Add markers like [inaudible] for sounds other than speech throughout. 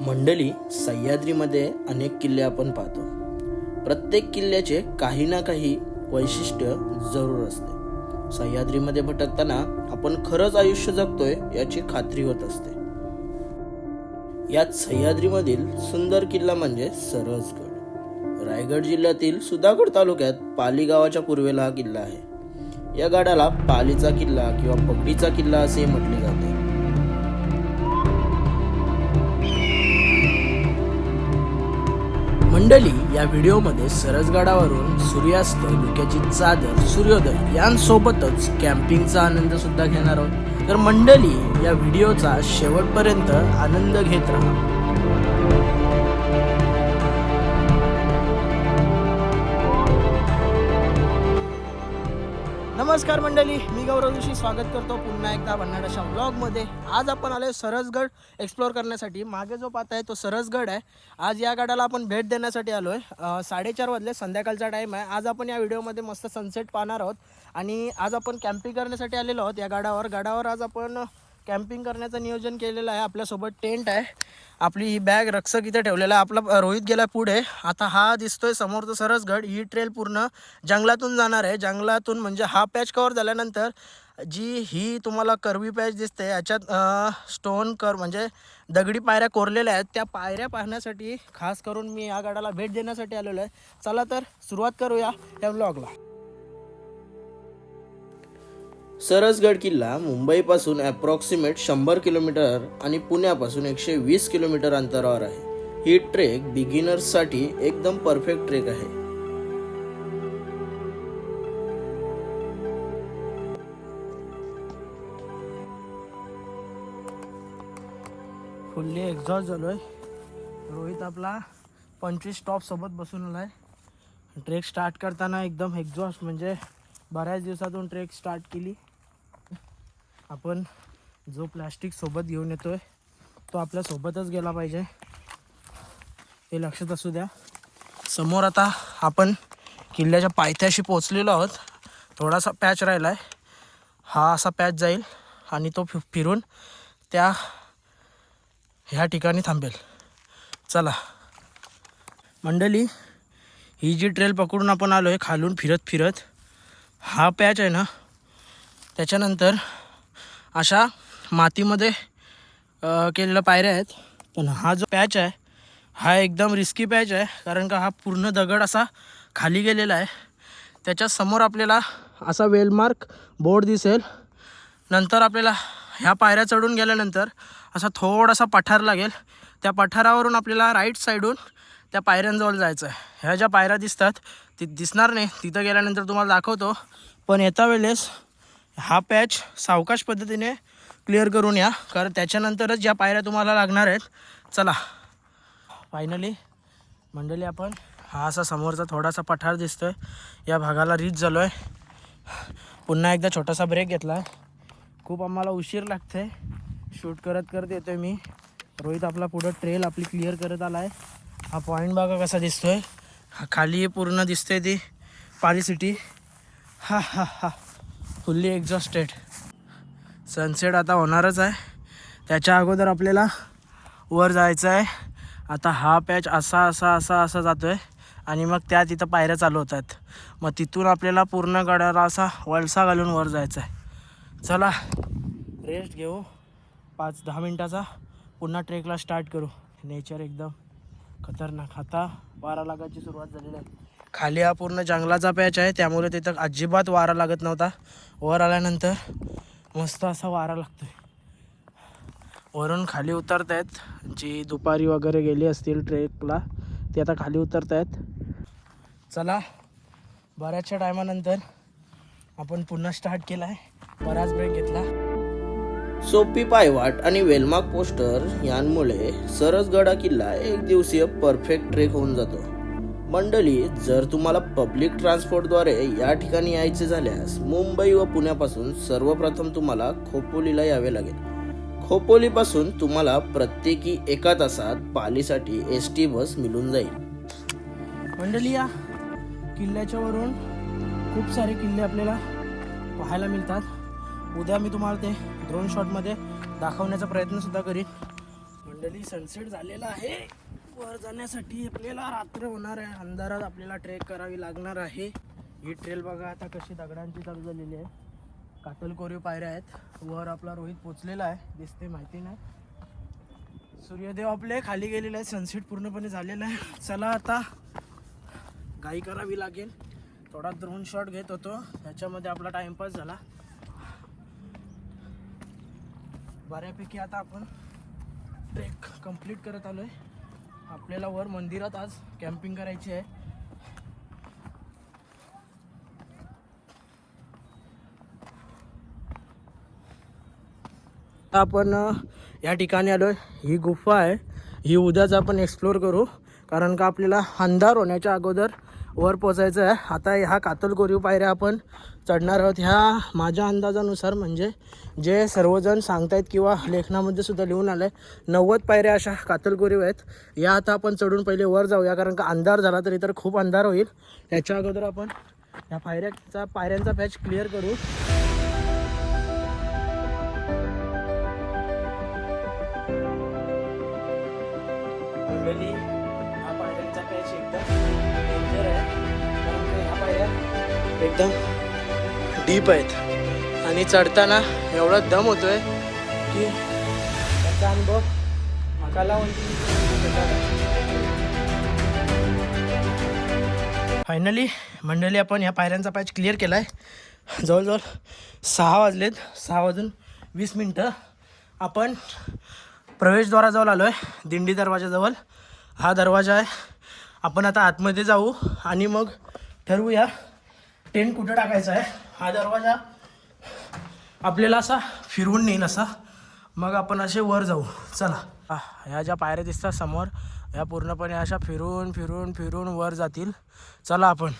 मंडळी सह्याद्रीमध्ये अनेक किल्ले आपण पाहतो. प्रत्येक किल्ल्याचे काही ना काही वैशिष्ट्य जरूर असते. सह्याद्रीमध्ये भटकताना आपण खरंच आयुष्य जगतोय याची खात्री होत असते. यात सह्याद्रीमधील सुंदर किल्ला म्हणजे सरसगड. रायगड जिल्ह्यातील सुधागड तालुक्यात पाली गावाच्या पूर्वेला हा किल्ला आहे. या गडाला पालीचा किल्ला किंवा पगडीचा किल्ला असे म्हटले जाते. मंडळी या व्हिडिओमध्ये सरसगडावरून सूर्यास्त धुक्याची चादर सूर्योदय यांसोबतच कॅम्पिंगचा आनंद सुद्धा घेणार आहोत. तर मंडळी या व्हिडिओचा शेवटपर्यंत आनंद घेत राहा. नमस्कार मंडळी मी गौरव जोशी स्वागत करतो पुन्हा एकदा भन्नाडाच्या ब्लॉगमध्ये आज आपण आलोय सरसगड एक्सप्लोअर करण्यासाठी. मागे जो पाहताय तो सरसगड आहे. आज या गडाला आपण भेट देण्यासाठी आलोय. आहे साडेचार वाजले संध्याकाळचा टाईम आहे. आज आपण या व्हिडिओमध्ये मस्त सनसेट पाहणार आहोत. आणि आज आपण कॅम्पिंग करण्यासाठी आलेलो आहोत या गडावर गडावर आज आपण कॅम्पिंग करण्याचं नियोजन केलेलं आहे. आपल्यासोबत टेंट आहे. आपली ही बॅग रक्षक इथे ठेवलेला आहे. आपला रोहित गेला पुढे. आता हा दिसतोय सरस सरसगड. ही ट्रेल पूर्ण जंगलातून जाणार आहे. जंगलातून म्हणजे हा पॅच कवर झाल्यानंतर जी ही तुम्हाला करवी पॅच दिसते याच्यात स्टोन कर म्हणजे दगडी पायऱ्या कोरलेल्या आहेत. त्या पायऱ्या पाहण्यासाठी खास करून मी या गडाला भेट देण्यासाठी आलेलो आहे. चला तर सुरुवात करूया या ब्लॉगला सरसगड किल्ला मुंबईपासून ॲप्रॉक्सिमेट शंभर किलोमीटर आणि पुण्यापासून एकशे वीस किलोमीटर अंतरावर आहे. ही ट्रेक बिगिनर्ससाठी एकदम परफेक्ट ट्रेक आहे. फुल्ली एक्झॉस्ट झालो आहे रोहित आपला पंचवीस स्टॉपसोबत बसून आला आहे ट्रेक स्टार्ट करताना एकदम एक्झॉस्ट म्हणजे बऱ्याच दिवसातून ट्रेक स्टार्ट केली. आपण जो प्लॅस्टिक सोबत घेऊन येतोय तो आपल्या सोबतच गेला पाहिजे. हे लक्षात असू द्या. समोर आता आपण किल्ल्याच्या पायथ्याशी पोचलेलो आहोत. थोडासा पॅच राहिला आहे हा असा पॅच जाईल आणि तो फि फिरून त्या ह्या ठिकाणी थांबेल. चला. मंडळी ही जी ट्रेल पकडून आपण आलो आहे खालून फिरत फिरत हा पॅच आहे ना? त्याच्यानंतर अशा मातीमध्ये केलेल्या पायऱ्या आहेत. पण हा जो पॅच आहे हा एकदम रिस्की पॅच आहे कारण का हा पूर्ण दगड असा खाली गेलेला आहे. त्याच्यासमोर आपल्याला असा वेलमार्क बोर्ड दिसेल. नंतर आपल्याला ह्या पायऱ्या चढून गेल्यानंतर असा थोडासा पठार लागेल. त्या पठारावरून आपल्याला राईट साईडून त्या पायऱ्यांजवळ जायचं आहे. ह्या ज्या पायऱ्या दिसतात ती दिसणार नाही. तिथं गेल्यानंतर तुम्हाला दाखवतो. पण येता वेळेस हा पॅच सावकाश पद्धतीने क्लिअर करून या कारण त्याच्यानंतरच ज्या पायऱ्या तुम्हाला लागणार आहेत चला. फायनली मंडळी आपण हा असा समोरचा थोडासा पठार दिसतोय. या भागाला रीच झालो आहे पुन्हा एकदा छोटासा ब्रेक घेतला आहे खूप आम्हाला उशीर लागते शूट करत करत येतोय मी. रोहित आपला पुढं ट्रेल आपली क्लिअर करत आला आहे हा पॉईंट बघा कसा दिसतोय. हा खाली पूर्ण दिसते ती पाली सिटी हा हा हा. फुल्ली एक्झॉस्टेड सनसेट आता होणारच आहे. त्याच्या अगोदर आपल्याला वर जायचं आहे. आता हा पॅच असा असा असा असा जातो आहे आणि मग त्या तिथं पायऱ्या चालू होत आहेत मग तिथून आपल्याला पूर्ण गडाला असा वळसा घालून वर जायचं आहे. चला रेस्ट घेऊ. पाच दहा मिनटाचा. पुन्हा ट्रेकला स्टार्ट करू. नेचर एकदम खतरनाक. आता वारा लागायची सुरुवात झालेली आहे. खाली हा पूर्ण जंगलाचा पॅच आहे. त्यामुळे तिथं अजिबात वारा लागत नव्हता. वर आल्यानंतर मस्त असा वारा लागतोय. वरून खाली उतरत आहेत जी दुपारी वगैरे गेली असतील ट्रेकला ती आता खाली उतरत आहेत चला बऱ्याचशा टायमानंतर आपण पुन्हा स्टार्ट केला आहे बराच ब्रेक घेतला. सोपी पायवाट आणि वेलमार्क पोस्टर यांमुळे सरसगडा किल्ला एक दिवसीय परफेक्ट ट्रेक होऊन जातो. मंडळी जर तुम्हाला पब्लिक ट्रान्सपोर्टद्वारे या ठिकाणी यायचे झाल्यास मुंबई व पुण्यापासून सर्वप्रथम तुम्हाला खोपोलीला यावे लागेल. खोपोलीपासून तुम्हाला प्रत्येकी एका तासात पालीसाठी एस टी बस मिळून जाईल. मंडळी या किल्ल्याच्या वरून खूप सारे किल्ले आपल्याला पाहायला मिळतात. उद्या मी तुम्हाला ते ड्रोन शॉटमध्ये दाखवण्याचा प्रयत्नसुद्धा करीन. मंडळी सनसेट झालेला आहे. वर जाण्यासाठी आपल्याला रात्र होणार आहे. अंधारात आपल्याला ट्रेक करावी लागणार आहे. ही ट्रेल बघा आता कशी दगडांची चालू झालेली आहे. कातल कोरीव पायऱ्या आहेत. वर आपला रोहित पोचलेला आहे. दिसते माहिती नाही. सूर्यदेव आपले खाली गेलेले आहे सनसेट पूर्णपणे झालेला आहे. चला आता घाई करावी लागेल. थोडा ड्रोन शॉट घेत होतो. त्याच्यामध्ये आपला टाइमपास झाला. बऱ्यापैकी आता आपण ट्रेक कंप्लीट करत आलो आहे आपल्याला वर मंदिरात आज कॅम्पिंग करायची आहे. आता आपण या ठिकाणी आलो ही गुफा आहे. ही उद्याच आपण एक्सप्लोर करू. कारण का आपल्याला अंधार होण्याच्या अगोदर वर पोचायचं आहे. आता ह्या कातल कोरीव पायऱ्या आपण चढणार आहोत. ह्या माझ्या अंदाजानुसार म्हणजे जे सर्वजण सांगतायत किंवा लेखनामध्ये सुद्धा लिहून आलं आहे नव्वद पायऱ्या अशा कातल कोरीव आहेत. या आता आपण चढून पहिले वर जाऊया कारण का अंधार झाला तरी तर खूप अंधार होईल. याच्या अगोदर आपण ह्या पायऱ्याचा पायऱ्यांचा पॅच क्लिअर करू. Thank you. एकदम डीप आहेत. आणि चढताना एवढा दम होतोय की त्याचा अनुभव मकाला फायनली मंडळी आपण या पायऱ्यांचा पॅच क्लिअर केला आहे जवळजवळ सहा वाजलेत सहा वाजून वीस मिनटं. आपण प्रवेशद्वाराजवळ आलो आहे दिंडी दरवाजाजवळ हा दरवाजा आहे. आपण आता आतमध्ये जाऊ आणि मग ठरवूया टेंट कुठं टाकायचा आहे? हा दरवाजा आपल्याला असा फिरवून नेईन असा. मग आपण असे वर जाऊ. चला. ह्या ज्या पायऱ्या दिसतात समोर ह्या पूर्णपणे अशा फिरून फिरून फिरून वर जातील. चला आपण.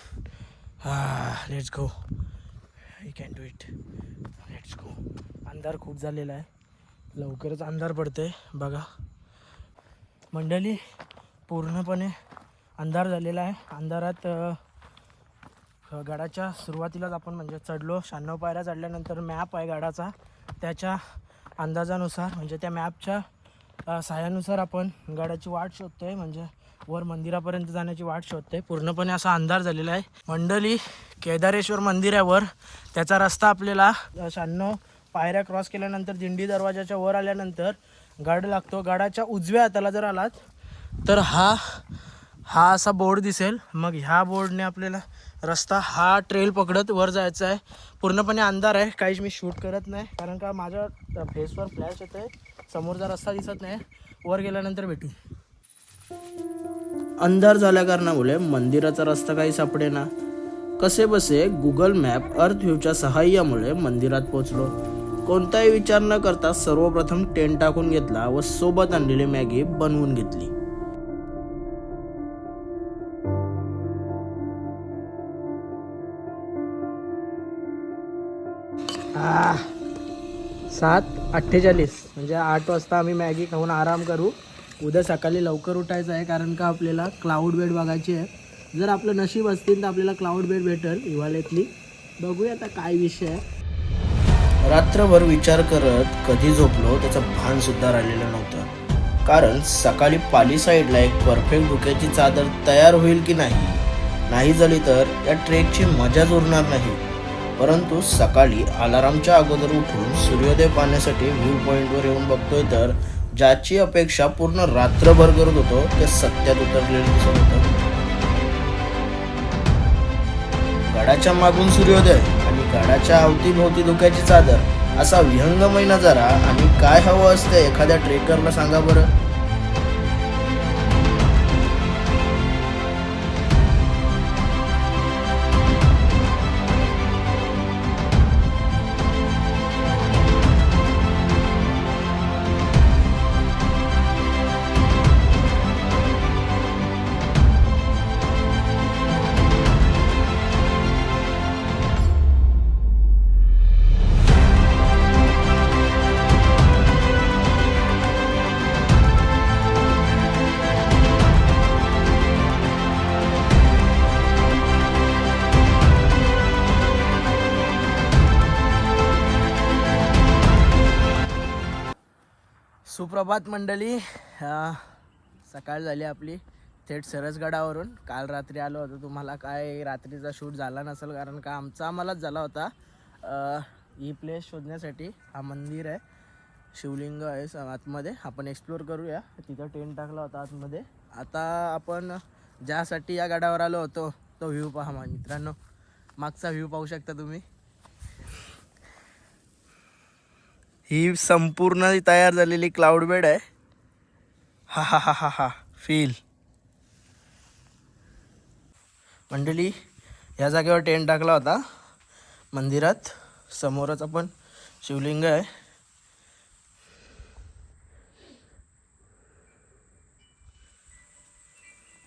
Let's go I can do it let's go अंधार खूप झालेला आहे. लवकरच अंधार पडते बघा. मंडळी पूर्णपणे अंधार झालेला आहे. अंधारात गडाच्या सुरुवातीलाच आपण म्हणजे चढलो. शहाण्णव पायऱ्या चढल्यानंतर मॅप आहे गडाचा. त्याच्या अंदाजानुसार म्हणजे त्या मॅपच्या सहाय्यानुसार आपण गडाची वाट शोधतो आहे म्हणजे वर मंदिरापर्यंत जाण्याची वाट शोधतोय. पूर्णपणे असा अंधार झालेला आहे. मंडली केदारेश्वर मंदिर आहे वर. त्याचा रस्ता आपल्याला शहाण्णव पायऱ्या क्रॉस केल्यानंतर दिंडी दरवाजाच्या वर आल्यानंतर गड लागतो. गडाच्या उजव्या हाताला जर आलात तर हा हा असा बोर्ड दिसेल. मग ह्या बोर्डने आपल्याला रस्ता हा ट्रेल पकडत वर जायचा आहे. पूर्णपणे अंधार आहे. काहीच मी शूट करत नाही. कारण का माझ्या फेसवर फ्लॅश येत आहे समोरचा रस्ता दिसत नाही. वर गेल्यानंतर भेटू. अंधार झाल्या कारणामुळे मंदिराचा रस्ता काही सापडे ना कसे बसे गुगल मॅप अर्थ व्ह्यूच्या सहाय्यामुळे मंदिरात पोहोचलो. कोणताही विचार न करता सर्वप्रथम टेंट टाकून घेतला व सोबत आणलेली मॅगी बनवून घेतली. सात अठ्ठेचाळीस. म्हणजे आठ वाजता आम्ही मॅगी खाऊन आराम करू. उद्या सकाळी लवकर उठायचं आहे कारण का आपल्याला क्लाऊड बेड बघायची आहे. जर आपलं नशीब असतील तर आपल्याला क्लाऊड बेड भेटेल हिवाळ्यातली. बघूया आता काय विषय आहे. रात्रभर विचार करत कधी झोपलो त्याचं भान सुद्धा राहिलेलं नव्हतं. कारण सकाळी पाली साईडला एक परफेक्ट धुक्याची चादर तयार होईल की नाही? नाही झाली तर या ट्रेकची मजाच उरणार नाही. परंतु सकाळी अलारामच्या अगोदर उठून सूर्योदय पाहण्यासाठी व्ह्यू पॉईंटवर येऊन बघतोय तर ज्याची अपेक्षा पूर्ण रात्रभर करत होतो ते सत्यात उतरलेलं दिसत होतं. गडाच्या मागून सूर्योदय आणि गडाच्या अवतीभोवती धुक्याची चादर असा विहंगमय नजारा आणि काय हवं असतं एखाद्या ट्रेकरला सांगा बरं. सुप्रभात मंडळी. सकाळ झाली आपली. थेट सरसगडावरून. काल रात्री आलो होतो. तुम्हाला काय रात्रीचा शूट झाला नसेल कारण का आमचा आम्हालाच झाला होता. ही प्लेस शोधण्यासाठी हा मंदिर आहे. शिवलिंग आहे स- आतमध्ये. आपण एक्सप्लोर करूया. तिथं टेंट टाकला होता आतमध्ये. आता आपण ज्यासाठी या गडावर आलो होतो तो व्ह्यू पहा मा- मित्रांनो. मागचा व्ह्यू पाहू शकता तुम्ही. ही संपूर्ण तयार झालेली क्लाउड बेड आहे. हा हा हा हा हा. फील मंडळी या जागेवर टेंट टाकला होता. मंदिरात समोरच आपण शिवलिंग आहे.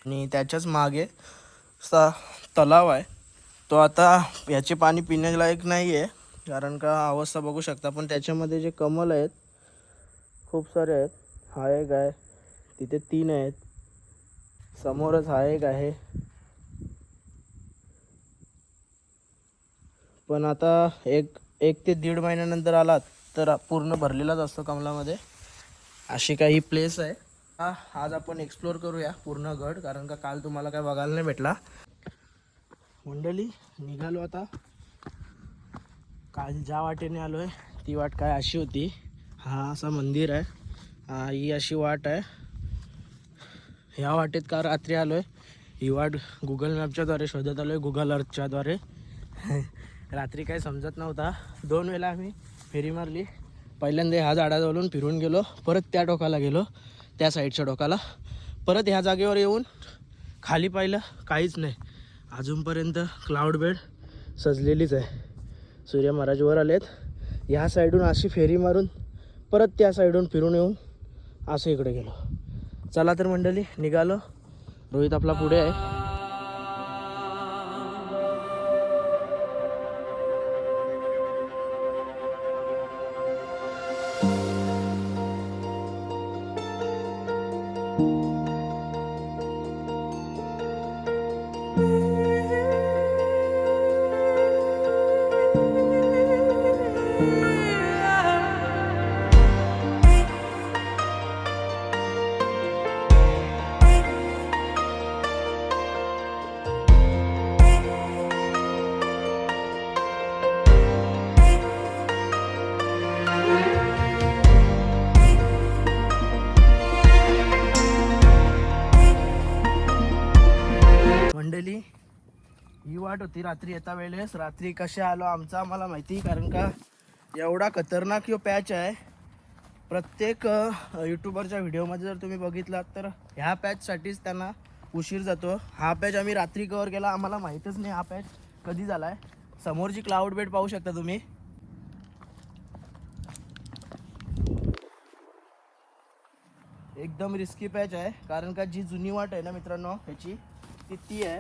आणि त्याच्याच मागे असा तलाव आहे. तो आता याचे पाणी पिण्यालायक नाही आहे कारण का अवस्था बघू शकता. पण त्याच्यामध्ये जे कमल आहेत खूप सारे आहेत. हा एक आहे. तिथे तीन आहेत. समोरच हा एक आहे. पण आता एक एक ते दीड महिन्यानंतर आलात तर पूर्ण भरलेलाच असतो कमलामध्ये. अशी काही प्लेस आहे. हा आज आपण एक्सप्लोर करूया पूर्ण गड कारण का काल तुम्हाला काय बघायला नाही भेटला. मंडळी निघालो आता. काल ज्या वाटेने आलो आहे ती वाट काय अशी होती. हा असा मंदिर आहे. हा ही अशी वाट आहे. ह्या वाटेत का रात्री आलो आहे ही वाट गुगल मॅपच्याद्वारे शोधत आलो आहे गुगल अर्थच्याद्वारे रात्री काही समजत नव्हता. दोन वेळा आम्ही फेरी मारली. पहिल्यांदा ह्या झाडाजवळून फिरून गेलो. परत त्या टोकाला गेलो त्या साईडच्या टोकाला. परत ह्या जागेवर येऊन खाली पाहिलं काहीच नाही. अजूनपर्यंत क्लाउड बेड सजलेलीच आहे. सूर्य महाराज वर आलेत. ह्या साईडून अशी फेरी मारून परत त्या साईडून फिरून येऊन असं इकडे गेलो. चला तर मंडळी निघालो. रोहित आपला पुढे आहे. होती रात्री येता वेळेस. रात्री कसे आलो आमचा आम्हाला माहिती कारण का एवढा खतरनाक यो पॅच आहे. प्रत्येक यूट्यूबरच्या व्हिडिओमध्ये जर तुम्ही बघितलात तर ह्या पॅचसाठीच त्यांना उशीर जातो. हा पॅच आम्ही रात्री कवर केला. आम्हाला माहीतच नाही हा पॅच कधी झाला आहे समोरची क्लाउड बेड पाहू शकता तुम्ही. एकदम रिस्की पॅच आहे कारण का जी जुनी वाट आहे ना मित्रांनो ह्याची ती ती आहे.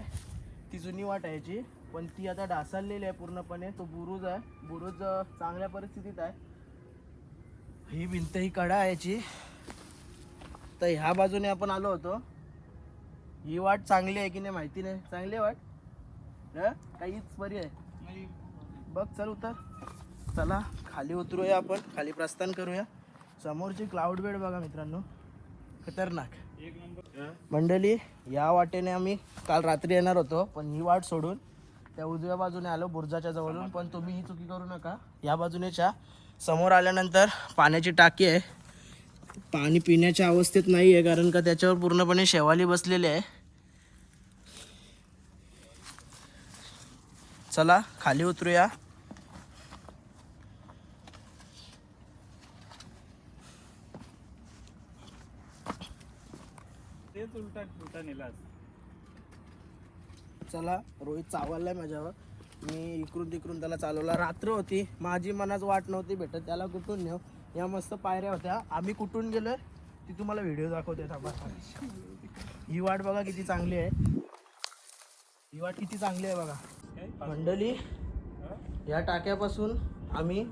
ती जुनी वाट आहे ह्याची. पण ती आता ढासळलेली आहे पूर्णपणे. तो बुरुज आहे. बुरुज चांगल्या परिस्थितीत आहे. ही भिंत ही कडा आहे याची. तर ह्या बाजूने आपण आलो होतो. ही वाट चांगली आहे की नाही माहिती नाही. चांगली वाट? हं? काहीच बरी आहे. बघ चल उतर. चला खाली उतरूया आपण. खाली प्रस्थान करूया. समोरची क्लाउड बेड बघा मित्रांनो. खतरनाक. मंडळी या वाटेने आम्ही काल रात्री येणार होतो पण ही वाट सोडून त्या उजव्या बाजूने आलो बुर्जाच्या जवळून. पण तुम्ही ही चुकी करू नका. या बाजूनेच्या समोर आल्यानंतर पाण्याची टाकी आहे. पाणी पिण्याच्या अवस्थेत नाही आहे कारण का त्याच्यावर पूर्णपणे शेवाली बसलेली आहे. चला खाली उतरूया. तेच उलटा उलटा नेलास चला रोहित चावललाय माझ्यावर. मी इकडून तिकडून त्याला चालवला. रात्र होती. माझी मनाच वाट नव्हती भेटत. त्याला कुठून नेऊ? या मस्त पायऱ्या होत्या. आम्ही कुठून गेलो? ती तुम्हाला व्हिडिओ दाखवते. थांबा ही वाट बघा किती चांगली आहे. ही वाट किती चांगली आहे बघा. मंडली या टाक्यापासून आम्ही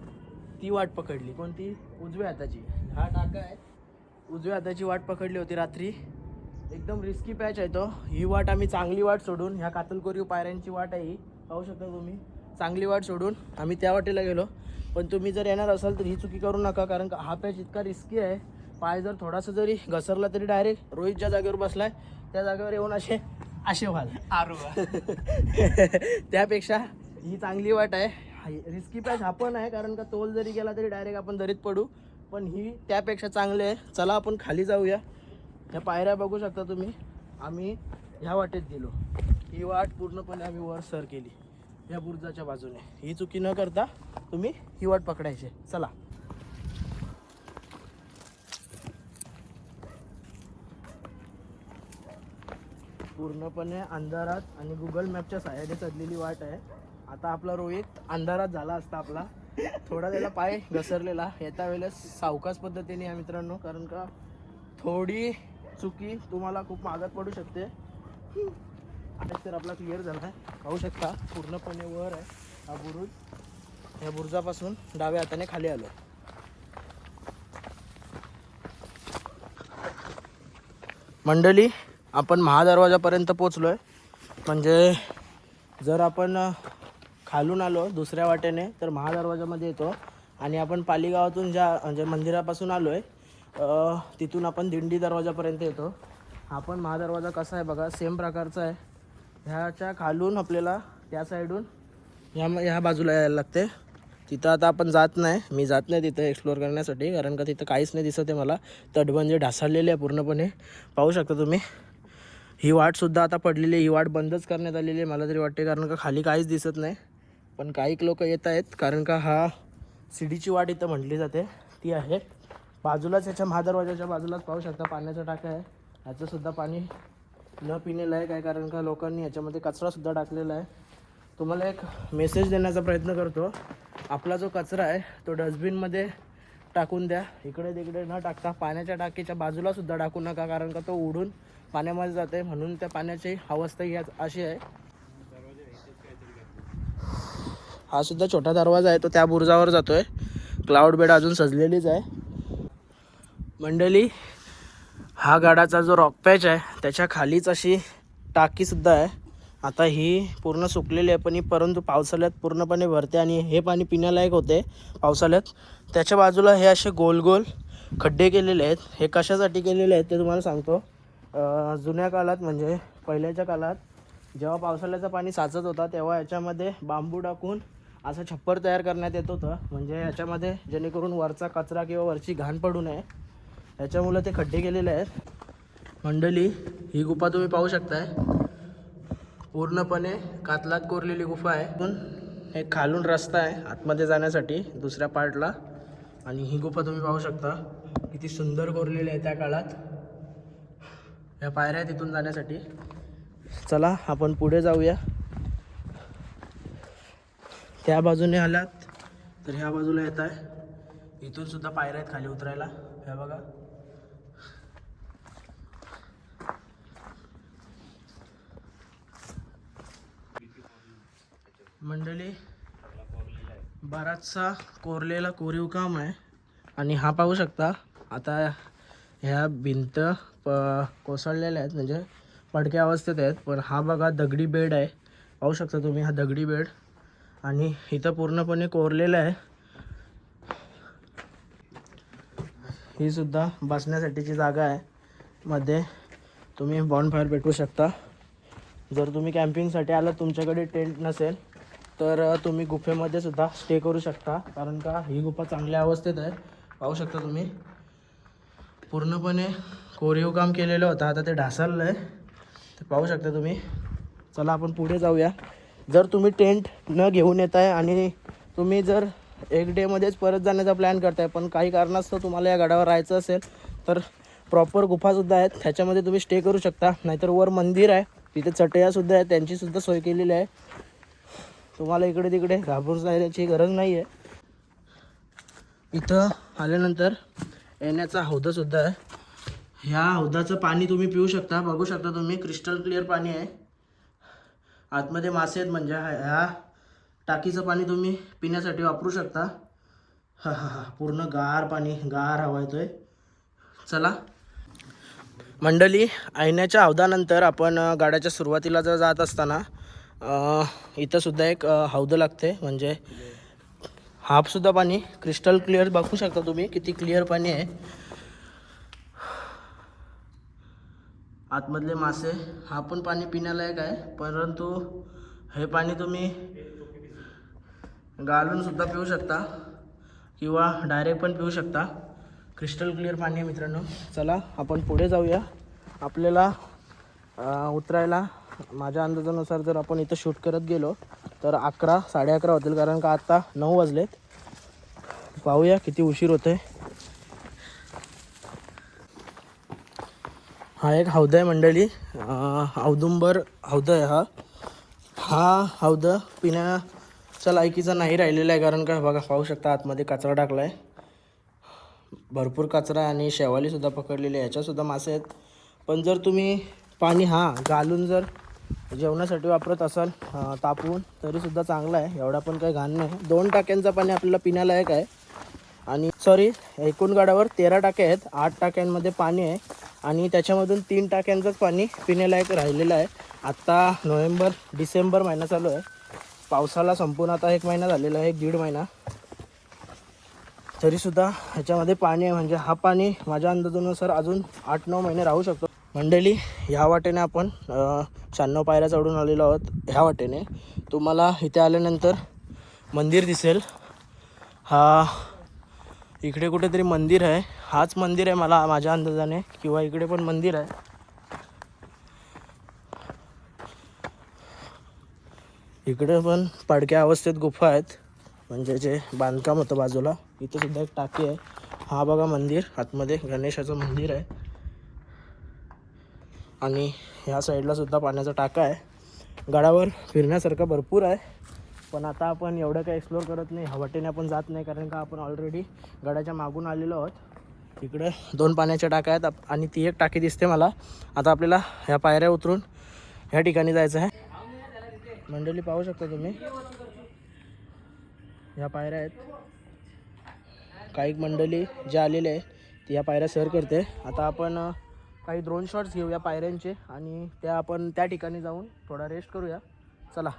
ती वाट पकडली. कोणती? उजव्या हाताची. हा टाका आहे. उजव्या हाताची वाट पकडली होती रात्री. एकदम रिस्की पॅच आहे तो. ही वाट आम्ही चांगली वाट सोडून ह्या कातलकोरीव पायऱ्यांची वाट आहे ही. पाहू शकता तुम्ही. चांगली वाट सोडून आम्ही त्या वाटेला गेलो. पण तुम्ही जर येणार असाल तर ही चुकी करू नका कारण का हा पॅच इतका रिस्की आहे. पाय जर थोडासा जरी घसरला तरी डायरेक्ट रोहित ज्या जागेवर बसलाय त्या जागेवर येऊन असे असे व्हाल. [laughs] त्यापेक्षा ही चांगली वाट आहे. रिस्की पॅच हा पण आहे कारण का तोल जरी गेला तरी डायरेक्ट आपण दरीत पडू. पण ही त्यापेक्षा चांगली आहे. चला आपण खाली जाऊया. ह्या पायऱ्या बघू शकता तुम्ही. आम्ही ह्या वाटेत गेलो. ही वाट पूर्णपणे आम्ही वर सर केली. या बुर्जाच्या बाजूने. ही चुकी न करता तुम्ही ही वाट पकडायची. चला. पूर्णपणे अंधारात आणि गुगल मॅपच्या सहाय्याने चढलेली वाट आहे. आता आपला रोहित अंधारात झाला असता आपला. थोडा त्याला पाय घसरलेला. येत्या वेळेस सावकाश पद्धतीने या मित्रांनो कारण का थोडी चुकी तुम्हाला खूप मागात पडू शकते. आणि तर आपला क्लिअर झाला आहे पाहू शकता पूर्णपणे वर आहे हा बुरुज. या बुरुजापासून डाव्या हाताने खाली आलो मंडळी आपण महादरवाजापर्यंत पोचलो आहे म्हणजे जर आपण खालून आलो दुसऱ्या वाटेने तर महादरवाजामध्ये येतो. आणि आपण पालीगावातून ज्या म्हणजे मंदिरापासून आलो आहे तिथून आपण दिंडी दरवाजापर्यंत येतो. हा पण महादरवाजा कसा आहे बघा सेम प्रकारचा आहे. ह्याच्या खालून आपल्याला त्या साईडून ह्या ह्या बाजूला यायला लागते. तिथं आता आपण जात नाही. मी जात नाही तिथं एक्सप्लोअर करण्यासाठी कारण का तिथं काहीच नाही दिसत आहे मला. तटबंदी ढासळलेली आहे पूर्णपणे. पाहू शकता तुम्ही. ही वाटसुद्धा आता पडलेली आहे. ही वाट बंदच करण्यात आलेली आहे. मला तरी वाटते कारण का खाली काहीच दिसत नाही. पण काही लोक येत आहेत कारण का हा सिडीची वाट इथं म्हटली जाते. ती आहे बाजूलाच याच्या महादरवाजाच्या बाजूलाच पाहू शकता पाण्याचा टाका आहे. ह्याचंसुद्धा पाणी न पिण्यालायक आहे कारण का लोकांनी ह्याच्यामध्ये कचरासुद्धा टाकलेला आहे. तुम्हाला एक मेसेज देण्याचा प्रयत्न करतो. आपला जो कचरा आहे तो डस्टबिनमध्ये टाकून द्या. इकडे तिकडे न टाकता पाण्याच्या टाकीच्या बाजूला सुद्धा टाकू नका कारण का तो उडून पाण्यामध्ये जाते म्हणून त्या पाण्याची अवस्था ही अशी आहे. हा सुद्धा छोटा दरवाजा आहे तो त्या बुरुजावर जातोय. क्लाउड बेड अजून सजलेलीच आहे. मंडळी हा गाडाचा जो रॉक पॅच आहे त्याच्या खालीच अशी टाकीसुद्धा आहे. आता ही पूर्ण सुकलेली आहे पण ही परंतु पावसाळ्यात पूर्णपणे भरते आणि हे पाणी पिण्यालायक होते पावसाळ्यात. त्याच्या बाजूला हे असे गोल गोल खड्डे केलेले आहेत. हे कशासाठी केलेले आहेत ते तुम्हाला सांगतो. जुन्या काळात म्हणजे पहिल्याच्या काळात जेव्हा पावसाळ्याचं पाणी साचत होता तेव्हा याच्यामध्ये बांबू टाकून असं छप्पर तयार करण्यात येत होतं. म्हणजे याच्यामध्ये जेणेकरून वरचा कचरा किंवा वरची घाण पडू नये. ह्याच्यामुळं ते खड्डे केलेले आहेत. मंडळी ही गुफा तुम्ही पाहू शकताय. पूर्णपणे कातलात कोरलेली गुफा आहे. पण एक खालून रस्ता आहे आतमध्ये जाण्यासाठी दुसऱ्या पार्टला. आणि ही गुफा तुम्ही पाहू शकता. किती सुंदर कोरलेली आहे त्या काळात. या पायऱ्या आहेत तिथून जाण्यासाठी. चला आपण पुढे जाऊया. त्या बाजूने आलात तर ह्या बाजूला येत आहे इथून सुद्धा पायऱ्या आहेत खाली उतरायला. हे बघा. मंडळी बराचसा कोरलेला कोरीव काम आहे. आणि हा पाहू शकता आता ह्या भिंत प कोसळलेल्या आहेत. म्हणजे पडक्या अवस्थेत आहेत. पण हा बघा दगडी बेड आहे. पाहू शकता तुम्ही हा दगडी बेड. आणि इथं पूर्णपणे कोरलेलं आहे. ही सुद्धा बसण्यासाठीची जागा आहे. मध्ये तुम्ही बॉनफायर पेटवू शकता. जर तुम्ही कॅम्पिंगसाठी आलात तुमच्याकडे टेंट नसेल तर तुम्ही गुफेमध्ये सुद्धा स्टे करू शकता. कारण का ही गुफा चांगल्या अवस्थेत आहे. पाहू शकता तुम्ही. पूर्णपणे कोरीव काम केलेलं होतं. आता ते ढासळलं आहे ते पाहू शकता तुम्ही. चला आपण पुढे जाऊया. जर तुम्ही टेंट न घेऊन येत आहे आणि तुम्ही जर एक डेमध्येच परत जाण्याचा प्लॅन करताय पण काही कारणास्तव तुम्हाला या गडावर राहायचं असेल तर प्रॉपर गुफासुद्धा आहेत. त्याच्यामध्ये तुम्ही स्टे करू शकता. नाहीतर वर मंदिर आहे. तिथे चटयासुद्धा आहे त्यांचीसुद्धा सोय केलेली आहे. तुम्हाला इकडे तिकडे घाबरून जायची गरज नाही आहे इथं आल्यानंतर येण्याचा हौदासुद्धा आहे. ह्या हौदाचं पाणी तुम्ही पिऊ शकता बघू शकता तुम्ही क्रिस्टल क्लिअर पाणी आहे. आतमध्ये मासे आहेत म्हणजे ह्या टाकीचं पाणी तुम्ही पिण्यासाठी वापरू शकता. हा हा हा पूर्ण गार पाणी गार हवा येतोय. चला. मंडळी ऐण्याच्या हौदानंतर आपण गाड्याच्या सुरुवातीला जर जात असताना इथं सुद्धा एक हौद लागते. म्हणजे हाफसुद्धा पाणी क्रिस्टल क्लिअर बघू शकता तुम्ही किती क्लिअर पाणी आहे. आतमधले मासे हा पण पाणी पिण्यालायक आहे. परंतु हे पाणी तुम्ही गाळून सुद्धा पिऊ शकता किंवा डायरेक्ट पण पिऊ शकता. क्रिस्टल क्लिअर पाणी आहे मित्रांनो. चला आपण पुढे जाऊया. आपल्याला उतरायला माझ्या अंदाजानुसार जर आपण इथं शूट करत गेलो तर अकरा साडे अकरा होतील. कारण का आत्ता नऊ वाजलेत. पाहूया किती उशीर होतोय. हा एक हौद आहे मंडळी. औदुंबर हौद आहे हा. हा हौद पिण्याच्या लायकीचा नाही राहिलेला आहे. कारण का बघा पाहू शकता आतमध्ये कचरा टाकला आहे भरपूर कचरा आणि शेवालीसुद्धा पकडलेली आहे. याच्यासुद्धा मासे आहेत. पण जर तुम्ही पाणी हां घालून जर जेवणासाठी वापरत असाल तापवून तरीसुद्धा चांगलं आहे. एवढा पण काही घाण नाही. दोन टाक्यांचं पाणी आपल्याला पिण्यालायक आहे. आणि सॉरी एकूण गाडावर तेरा टाके आहेत. आठ टाक्यांमध्ये पाणी आहे. आणि त्याच्यामधून तीन टाक्यांचंच पाणी पिण्यालायक राहिलेलं आहे. आत्ता नोव्हेंबर डिसेंबर महिना चालू आहे. पावसाला संपून आता एक महिना झालेला आहे एक दीड महिना. तरीसुद्धा ह्याच्यामध्ये पाणी आहे. म्हणजे हा पाणी माझ्या अंदाजानुसार अजून आठ नऊ महिने राहू शकतो. मंडळी ह्या वाटेने आपण शहाण्णव पायऱ्या चढून आलेलो आहोत. ह्या वाटेने. तुम्हाला इथे आल्यानंतर मंदिर दिसेल. हा इकडे कुठेतरी मंदिर आहे. हाच मंदिर आहे मला माझ्या अंदाजाने किंवा इकडे पण मंदिर आहे. इकडे पण पडक्या अवस्थेत गुफा आहेत. म्हणजे जे बांधकाम होतं बाजूला इथं सुद्धा एक टाकी आहे. हा बघा मंदिर आतमध्ये गणेशाचं मंदिर आहे. आणि ह्या साईडला सुद्धा पाण्याचा टाका आहे. गडावर फिरण्यासारखं भरपूर आहे. पण आता आपण एवढं काही एक्सप्लोअर करत नाही. हवाटेने आपण जात नाही कारण का आपण ऑलरेडी गडाच्या मागून आलेलो आहोत. इकडे दोन पाण्याच्या टाक्या आहेत आणि ती एक टाकी दिसते मला. आता आपल्याला ह्या पायऱ्या उतरून ह्या ठिकाणी जायचं आहे. मंडळी पाहू शकता तुम्ही? ह्या पायऱ्या आहेत. काही मंडळी जे आलेले आहे ती ह्या पायऱ्या सर करते. आता आपण काही ड्रोन शॉट्स घेऊया पायऱ्यांचे आणि त्या आपण त्या ठिकाणी जाऊन थोडा रेस्ट करूया. चला.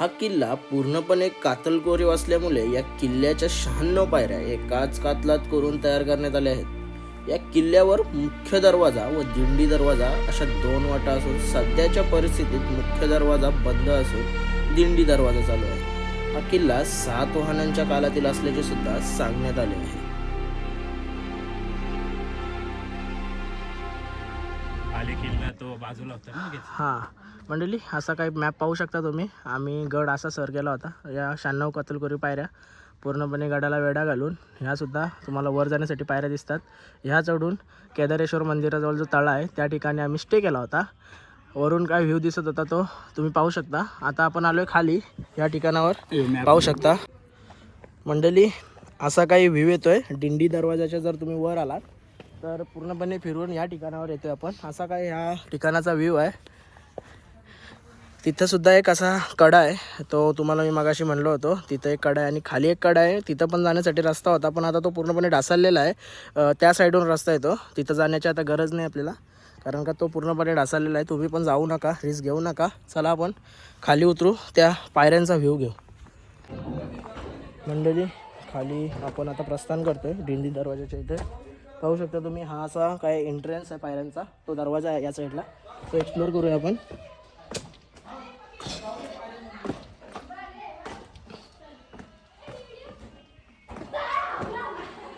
हा किल्ला पूर्णपणे कातलकोरीव असल्यामुळे या किल्ल्याच्या शहाण्णव पायऱ्या एकाच कातलात करून तयार करण्यात आल्या आहेत. या किल्ल्यावर मुख्य दरवाजा व दिंडी दरवाजा अशा दोन वाटा असून सध्याच्या परिस्थितीत मुख्य दरवाजा बंद असून दिंडी दरवाजा चालू आहे. हा किल्ला सात वाहनांच्या कालातील असल्याचे सुद्धा सांगण्यात आले आहे. बाजूला होता. हां मंडळी असा काही मॅप पाहू शकता तुम्ही. आम्ही गड असा सर केला होता. या शहाण्णव कतलकोरी पायऱ्या पूर्णपणे गडाला वेढा घालून ह्यासुद्धा तुम्हाला वर जाण्यासाठी पायऱ्या दिसतात. ह्या चढून केदारेश्वर मंदिराजवळ जो तळा आहे त्या ठिकाणी आम्ही स्टे केला होता. वरून काय व्ह्यू दिसत होता तो तुम्ही पाहू शकता. आता आपण आलो आहे खाली या ठिकाणावर पाहू शकता. मंडळी असा काही व्ह्यू येतोय. दिंडी दरवाजाच्या जर तुम्ही वर आलात तर पूर्णपणे फिरून या ठिकाणावर येतोय आपण. असा काय ह्या ठिकाणाचा व्ह्यू आहे. तिथं सुद्धा एक असा कडा आहे. तो तुम्हाला मी मगाशी म्हणलो होतो. तिथं एक कडा आहे आणि खाली एक कडा आहे. तिथं पण जाण्यासाठी रस्ता होता पण आता तो पूर्णपणे ढासळलेला आहे. त्या साईडून रस्ता येतो. तिथं जाण्याची आता गरज नाही आपल्याला. कारण का तो पूर्णपणे ढासळलेला आहे. तुम्ही पण जाऊ नका रिस्क घेऊ नका. चला आपण खाली उतरू. त्या पायऱ्यांचा व्ह्यू घेऊ. मंडळी खाली आपण आता प्रस्थान करतोय. दिंडी दरवाजाच्या इथे. पाहू शकता तुम्ही हा असा काय एंट्रन्स आहे पायऱ्यांचा तो दरवाजा आहे या साईडला तो एक्सप्लोर करूया आपण.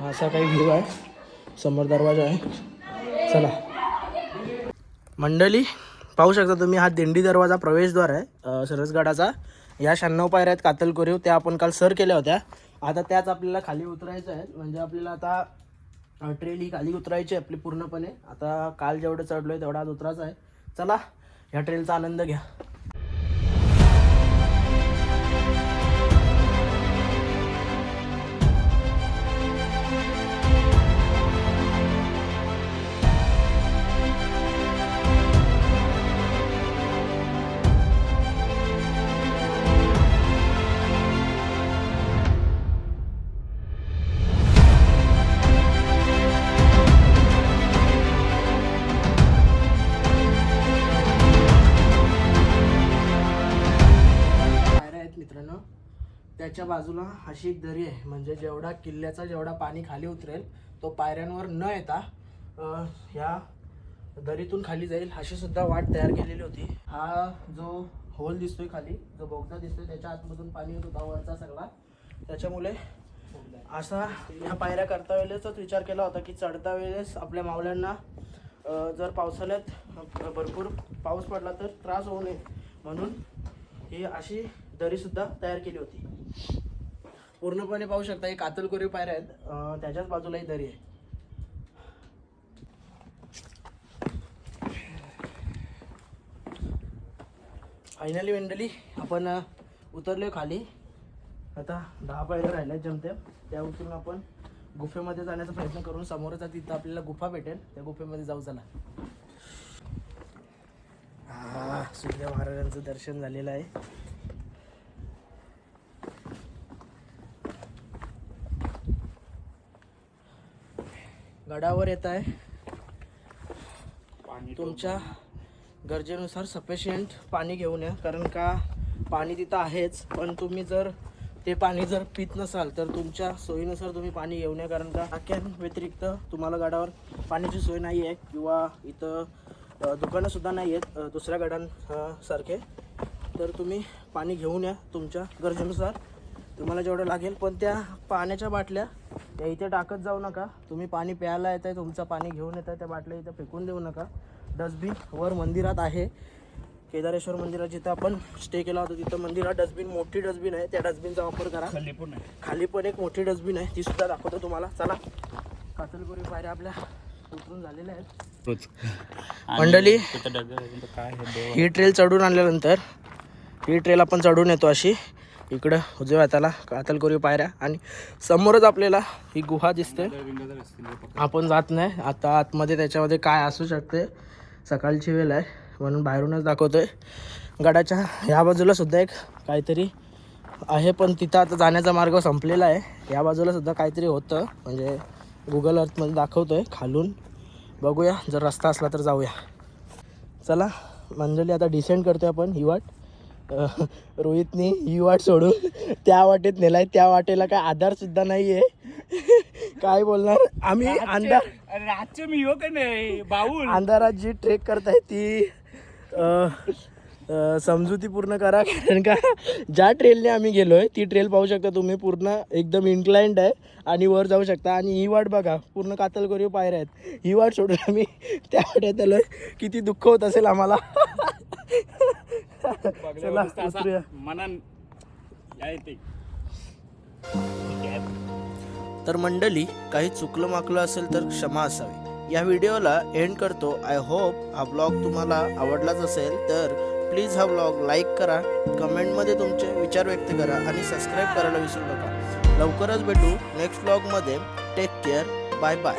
हा असा काही व्ह्यू आहे. समोर दरवाजा आहे. चला. मंडळी पाहू शकता तुम्ही हा दिंडी दरवाजा प्रवेशद्वार आहे सरसगडाचा. या शहाण्णव पायऱ्या आहेत कातल कोरीव त्या आपण काल सर केल्या होत्या. आता त्याच आपल्याला खाली उतरायचं आहे. म्हणजे आपल्याला आता ट्रेन ही खाली उतरायची आहे आपली पूर्णपणे. आता काल जेवढं चढलो आहे तेवढा आज उतरायचं आहे. चला ह्या ट्रेनचा आनंद घ्या. त्याच्या बाजूला अशी एक दरी आहे. म्हणजे जेवढा किल्ल्याचा जेवढा पाणी खाली उतरेल तो पायऱ्यांवर न येता ह्या दरीतून खाली जाईल अशी सुद्धा वाट तयार केलेली होती. हा जो होल दिसतोय खाली जो बोगदा दिसतोय त्याच्या आतमधून पाणी येत होता वरचा सगळा. त्याच्यामुळे असा ह्या पायऱ्या करता वेळेसच विचार केला होता की चढता वेळेस आपल्या मावल्यांना जर पावसाळ्यात भरपूर पाऊस पडला तर त्रास होऊ नये. म्हणून ही अशी दरीसुद्धा तयार केली होती. पूर्णपणे पाहू शकता हे कातल कोरीव पायऱ्या आहेत. त्याच्याच बाजूला ही दरी आहे. फायनली मेंडली आपण उतरलो खाली. आता दहा पायऱ्या राहिल्या जमते त्या उतरून आपण गुफेमध्ये जाण्याचा प्रयत्न करून समोरच तिथं आपल्याला गुफा भेटेल. त्या गुफेमध्ये जाऊ चला. सूर्य महाराजांचं दर्शन झालेलं आहे. गडावर येत आहे. पाणी तुमच्या गरजेनुसार सफिशियंट पाणी घेऊन या कारण का पाणी तिथं आहेच पण तुम्ही जर ते पाणी जर पित नसाल तर तुमच्या सोयीनुसार तुम्ही पाणी घेऊन या कारण का व्यतिरिक्त तुम्हाला गडावर पाण्याची सोय नाही आहे किंवा इथं दुकानंसुद्धा नाही आहेत दुसऱ्या गडांसारखे तर तुम्ही पाणी घेऊन या तुमच्या गरजेनुसार. तुम्हाला जेवढं लागेल पण त्या पाण्याच्या बाटल्या त्या इथे टाकत जाऊ नका. तुम्ही पाणी प्यायला येत आहे तुमचं पाणी घेऊन येत आहे त्या बाटल्या इथे फेकून देऊ नका. डस्टबिन वर मंदिरात आहे. केदारेश्वर मंदिरात जिथं आपण स्टे केला होता तिथं मंदिरात डस्टबिन मोठी डस्टबिन आहे. त्या डस्टबिनचा वापर करा. खाली पण आहे. खाली पण एक मोठी डस्टबिन आहे. ती सुद्धा दाखवतो तुम्हाला. चला. कातलगोरी पायऱ्या आपल्या उतरून झालेल्या आहेत. मंडळी काय हे ही ट्रेल चढून आल्यानंतर ही ट्रेल आपण चढून येतो अशी. इकडं उजव्या हाताला कातलकोरी पायऱ्या. आणि समोरच आपल्याला ही गुहा दिसते. आपण जात नाही. आता आतमध्ये त्याच्यामध्ये काय असू शकते सकाळची वेळ आहे म्हणून बाहेरूनच दाखवतोय. गडाच्या ह्या बाजूला सुद्धा एक काहीतरी आहे पण तिथं आता जाण्याचा मार्ग संपलेला आहे. या बाजूला सुद्धा काहीतरी होतं. म्हणजे गुगल अर्थमध्ये दाखवतो आहे खालून. बघूया जर रस्ता असला तर जाऊया. चला मंजली आता डिसेंड करतोय आपण ही वाट. रोहितनी ही वाट सोडून त्या वाटेत नेलाय. त्या वाटेला काय आधार सुद्धा नाहीये. काय बोलणार? आम्ही अंधार रातचे मी हो का नाही? बाऊल. अंधारात जी ट्रेक करताय ती समजुती पूर्ण करा. कारण का ज्या ट्रेलने आम्ही गेलोय ती ट्रेल पाहू शकता तुम्ही. पूर्ण एकदम इन्क्लाइंड आहे आणि वर जाऊ शकता. आणि ही वाट बघा पूर्ण कातलकोरी पायऱ्या आहेत. ही वाट सोडून आम्ही त्या वाट्यात आलोय. किती दुःख होत असेल आम्हाला. चला उतरूया. मनान या येते तर मंडळी काही चुकलं माकलं असेल तर क्षमा असावी. या व्हिडिओला एंड करतो. आय होप हा ब्लॉग तुम्हाला आवडलाच असेल तर प्लीज हा ब्लॉग लाईक करा. कमेंटमध्ये तुमचे विचार व्यक्त करा आणि सबस्क्राईब करायला विसरू नका. लवकरच भेटू नेक्स्ट ब्लॉगमध्ये टेक केअर बाय बाय